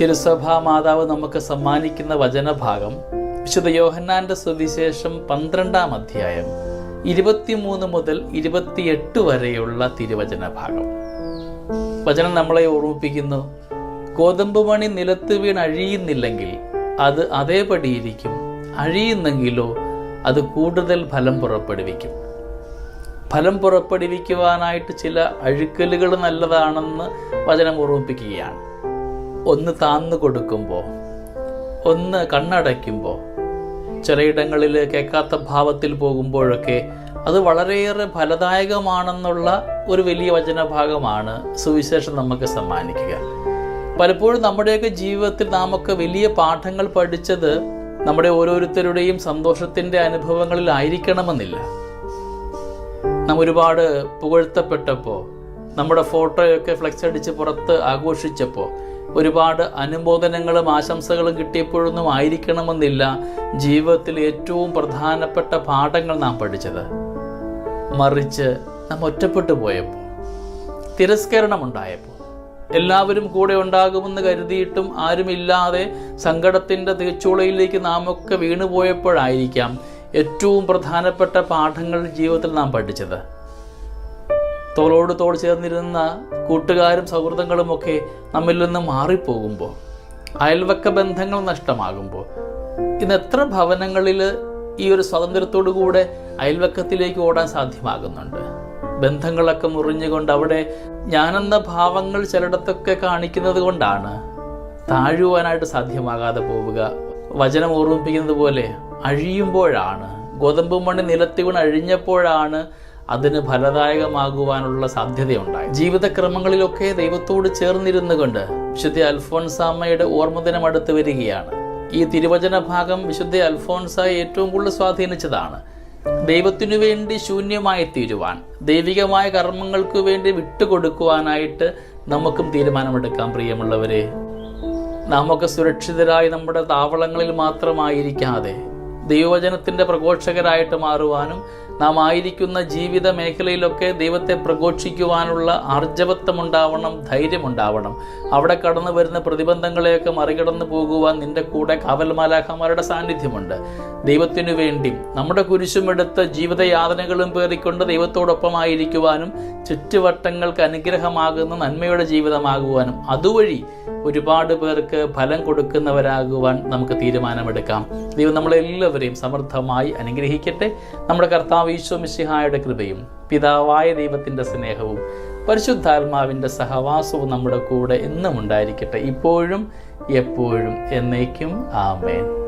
തിരുസഭാ മാതാവ് നമുക്ക് സമ്മാനിക്കുന്ന വചനഭാഗം വിശുദ്ധ യോഹന്നാന്റെ സുവിശേഷം പന്ത്രണ്ടാം അധ്യായം ഇരുപത്തിമൂന്ന് മുതൽ ഇരുപത്തിയെട്ട് വരെയുള്ള തിരുവചന ഭാഗം വചനം നമ്മളെ ഓർമ്മിപ്പിക്കുന്നു. ഗോതമ്പ് മണി നിലത്ത് വീണ് അഴിയുന്നില്ലെങ്കിൽ അത് അതേപടിയിരിക്കും. അഴിയുന്നെങ്കിലോ അത് കൂടുതൽ ഫലം പുറപ്പെടുവിക്കും. ഫലം പുറപ്പെടുവിക്കുവാനായിട്ട് ചില അഴുക്കലുകൾ നല്ലതാണെന്ന് വചനം ഓർമ്മിപ്പിക്കുകയാണ്. ഒന്ന് താന്നു കൊടുക്കുമ്പോൾ ഒന്ന് കണ്ണടയ്ക്കുമ്പോൾ ചിലയിടങ്ങളിൽ കേൾക്കാത്ത ഭാവത്തിൽ പോകുമ്പോഴൊക്കെ അത് വളരെയേറെ ഫലദായകമാണെന്നുള്ള ഒരു വലിയ വചനഭാഗമാണ് സുവിശേഷം നമുക്ക് സമ്മാനിക്കുക. പലപ്പോഴും നമ്മുടെയൊക്കെ ജീവിതത്തിൽ നാമൊക്കെ വലിയ പാഠങ്ങൾ പഠിച്ചത് നമ്മുടെ ഓരോരുത്തരുടെയും സന്തോഷത്തിന്റെ അനുഭവങ്ങളിലായിരിക്കണമെന്നില്ല നാം ഒരുപാട് പുകഴ്ത്തപ്പെട്ടപ്പോൾ നമ്മുടെ ഫോട്ടോയൊക്കെ ഫ്ലെക്സ് അടിച്ച് പുറത്ത് ആഘോഷിച്ചപ്പോൾ ഒരുപാട് അനുമോദനങ്ങളും ആശംസകളും കിട്ടിയപ്പോഴൊന്നും ആയിരിക്കണമെന്നില്ല ജീവിതത്തിൽ ഏറ്റവും പ്രധാനപ്പെട്ട പാഠങ്ങൾ നാം പഠിച്ചത്. മറിച്ച് നാം ഒറ്റപ്പെട്ടു പോയപ്പോൾ തിരസ്കരണമുണ്ടായപ്പോൾ എല്ലാവരും കൂടെ ഉണ്ടാകുമെന്ന് കരുതിയിട്ടും ആരുമില്ലാതെ സങ്കടത്തിന്റെ തീച്ചുളയിലേക്ക് നാമൊക്കെ വീണുപോയപ്പോഴായിരിക്കാം ഏറ്റവും പ്രധാനപ്പെട്ട പാഠങ്ങൾ ജീവിതത്തിൽ നാം പഠിച്ചത്. തോളോട് തോൾ ചേർന്നിരുന്ന കൂട്ടുകാരും സൗഹൃദങ്ങളുമൊക്കെ നമ്മിൽ നിന്ന് മാറിപ്പോകുമ്പോൾ അയൽവക്ക ബന്ധങ്ങൾ നഷ്ടമാകുമ്പോൾ ഇന്ന് എത്ര ഭവനങ്ങളിൽ ഈ ഒരു സ്വാതന്ത്ര്യത്തോടു കൂടെ അയൽവക്കത്തിലേക്ക് ഓടാൻ സാധ്യമാകുന്നുണ്ട്? ബന്ധങ്ങളൊക്കെ മുറിഞ്ഞുകൊണ്ട് അവിടെ ഞാനെന്ന ഭാവങ്ങൾ ചിലയിടത്തൊക്കെ കാണിക്കുന്നത് കൊണ്ടാണ് താഴുവാനായിട്ട് സാധ്യമാകാതെ പോവുക. വചനം ഓർമ്മിപ്പിക്കുന്നത് പോലെ അഴിയുമ്പോഴാണ് ഗോതമ്പ് മണി നിലത്തി വീണ് അഴിഞ്ഞപ്പോഴാണ് അതിന് ഫലദായകമാകുവാനുള്ള സാധ്യതയുണ്ടായി. ജീവിതക്രമങ്ങളിലൊക്കെ ദൈവത്തോട് ചേർന്നിരുന്നു കൊണ്ട് വിശുദ്ധ അൽഫോൻസാമ്മയുടെ ഓർമ്മദിനം അടുത്ത് വരികയാണ്. ഈ തിരുവചന ഭാഗം വിശുദ്ധ അൽഫോൺസായി ഏറ്റവും കൂടുതൽ സ്വാധീനിച്ചതാണ്. ദൈവത്തിനു വേണ്ടി ശൂന്യമായി തീരുവാൻ ദൈവികമായ കർമ്മങ്ങൾക്ക് വേണ്ടി വിട്ടുകൊടുക്കുവാനായിട്ട് നമുക്കും തീരുമാനമെടുക്കാം പ്രിയമുള്ളവരെ. നാമൊക്കെ സുരക്ഷിതരായി നമ്മുടെ താവളങ്ങളിൽ മാത്രമായിരിക്കാതെ ദൈവവചനത്തിന്റെ പ്രഘോഷകരായിട്ട് മാറുവാനും നാം ആയിരിക്കുന്ന ജീവിത മേഖലയിലൊക്കെ ദൈവത്തെ പ്രഘോഷിക്കുവാനുള്ള ആർജവത്വമുണ്ടാവണം ധൈര്യമുണ്ടാവണം. അവിടെ കടന്നു വരുന്ന പ്രതിബന്ധങ്ങളെയൊക്കെ മറികടന്നു പോകുവാൻ നിന്റെ കൂടെ കാവൽമാലാഖമാരുടെ സാന്നിധ്യമുണ്ട്. ദൈവത്തിനു വേണ്ടി നമ്മുടെ കുരിശുമെടുത്ത് ജീവിതയാതനകളും പേറിക്കൊണ്ട് ദൈവത്തോടൊപ്പമായിരിക്കുവാനും ചുറ്റുവട്ടങ്ങൾക്ക് അനുഗ്രഹമാകുന്ന നന്മയുടെ ജീവിതമാകുവാനും അതുവഴി ഒരുപാട് പേർക്ക് ഫലം കൊടുക്കുന്നവരാകുവാൻ നമുക്ക് തീരുമാനമെടുക്കാം. ദൈവം നമ്മളെല്ലാവരെയും സമൃദ്ധമായി അനുഗ്രഹിക്കട്ടെ. നമ്മുടെ കർത്താവ് ഈശോ മിശിഹായുടെ കൃപയും പിതാവായ ദൈവത്തിന്റെ സ്നേഹവും പരിശുദ്ധാത്മാവിന്റെ സഹവാസവും നമ്മുടെ കൂടെ എന്നും ഉണ്ടായിരിക്കട്ടെ. ഇപ്പോഴും എപ്പോഴും എന്നേക്കും. ആമേൻ.